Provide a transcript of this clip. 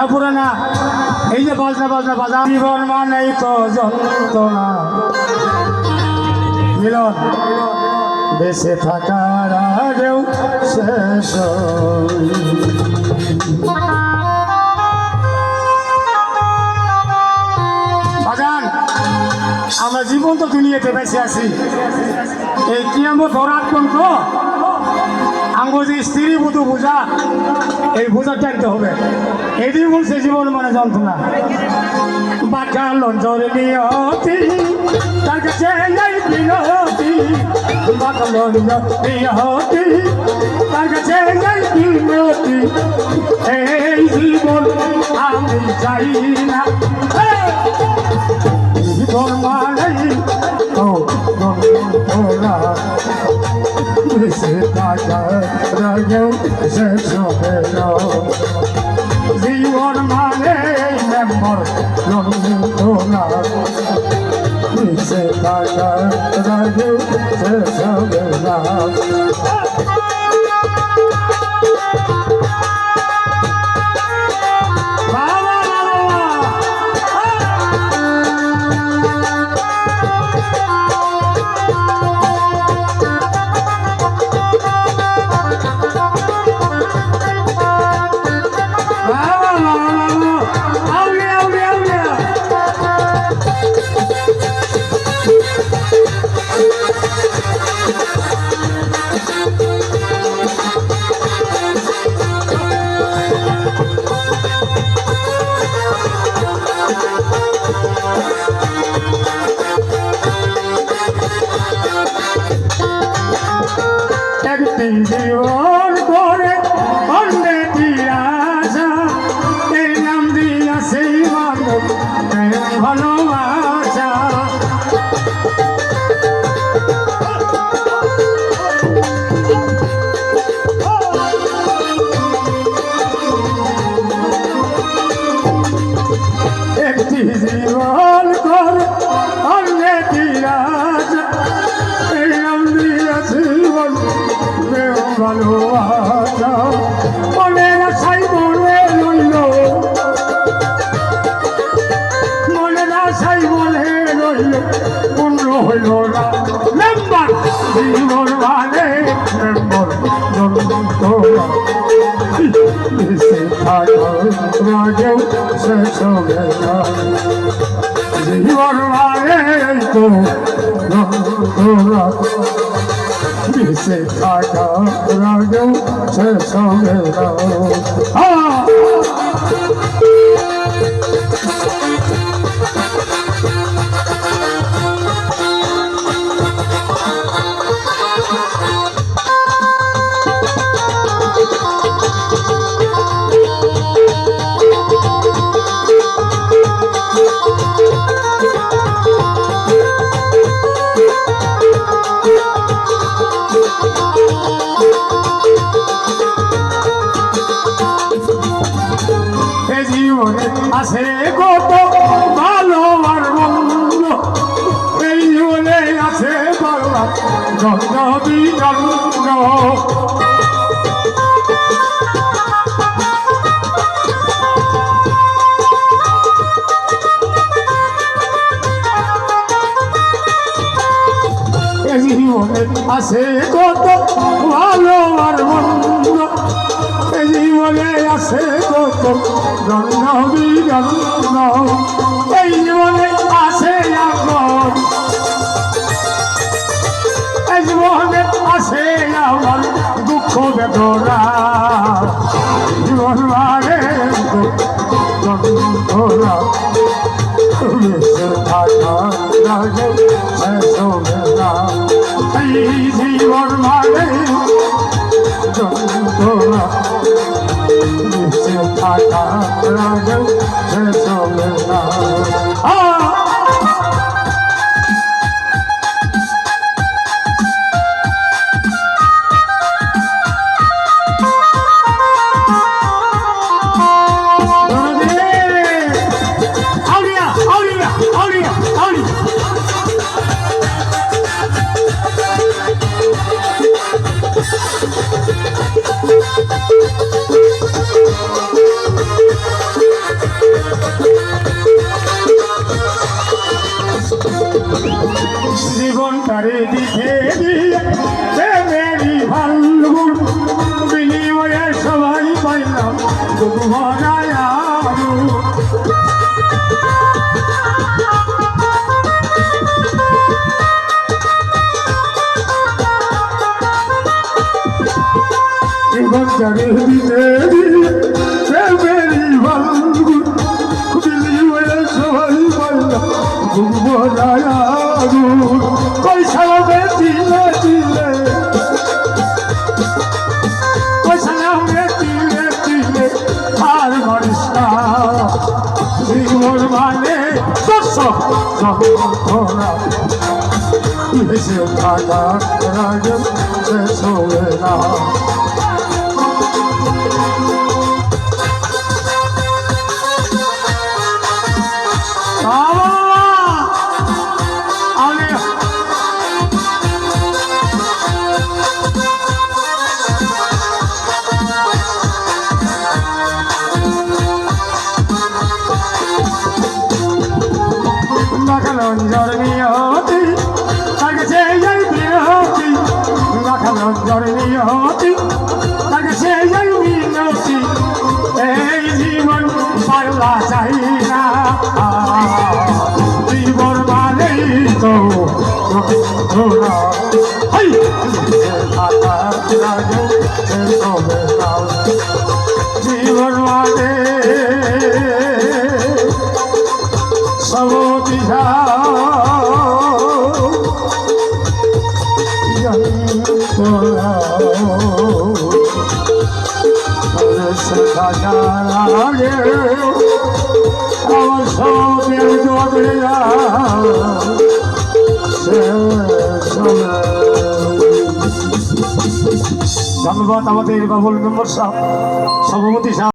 হ্যাঁ পুরো না এই যে বাজনা বাজনা বাজা জীবন মানেই তো যন্ত্রণা মিলন। বেঁচে থাকার আগেও শেষ আমরা জীবন তো দুনিয়াতে বেঁচে আছি। এই কি আমরা ধরার তো আঙ্গ যে স্ত্রী বুধু বোঝা এই বোঝা টানতে হবে। এটি বলছে জীবন মানে যন্ত্রণা। বাঁকা লঞ্চরে নিয়তি তার কাছে যাই বিনতি। বাঁকা লঞ্চর নিয়তি তার কাছে যাই বিনতি। এই জীবন আমি চাই না! জীবন মানে ও যন্ত্রণা আগেও শেষ হবে না জীবন মানে মেম্বর যন্ত্রণা সে থাকার আগেও শেষ হবে না মনের আশাই মনে রইল। মনের আশাই মনে হইল না। মেম্বার জীবন মানে মেম্বর জীবন মানে তো বেঁচে থাকা রাগেও শেষ হবে না জন্ম জীবনে আছে কত ভালো আর মন্দ জীবনে আছে কত জন্ম বিজন্ম আমার দুঃখ, বেদনা। জীবন মানে না এই জীবন মানে বেঁচে থাকা লাগে শেষ হবে না জীবন জানে দিতে প্রেমেরই বালগুন দিলি হয়ে সবাই বলল ঘুমবো নিয়তি তাকে সেই যাই বিরতি নাখালঞ্জর নিয়তি তাকে সেই যাই বিনতি এই জীবন পাল্লা চাই না। জীবন মানেই তো জীবন মানে ধন্যবাদ আমাদের বাবুল মেম্বর সাহেব সভাপতি সাহেব।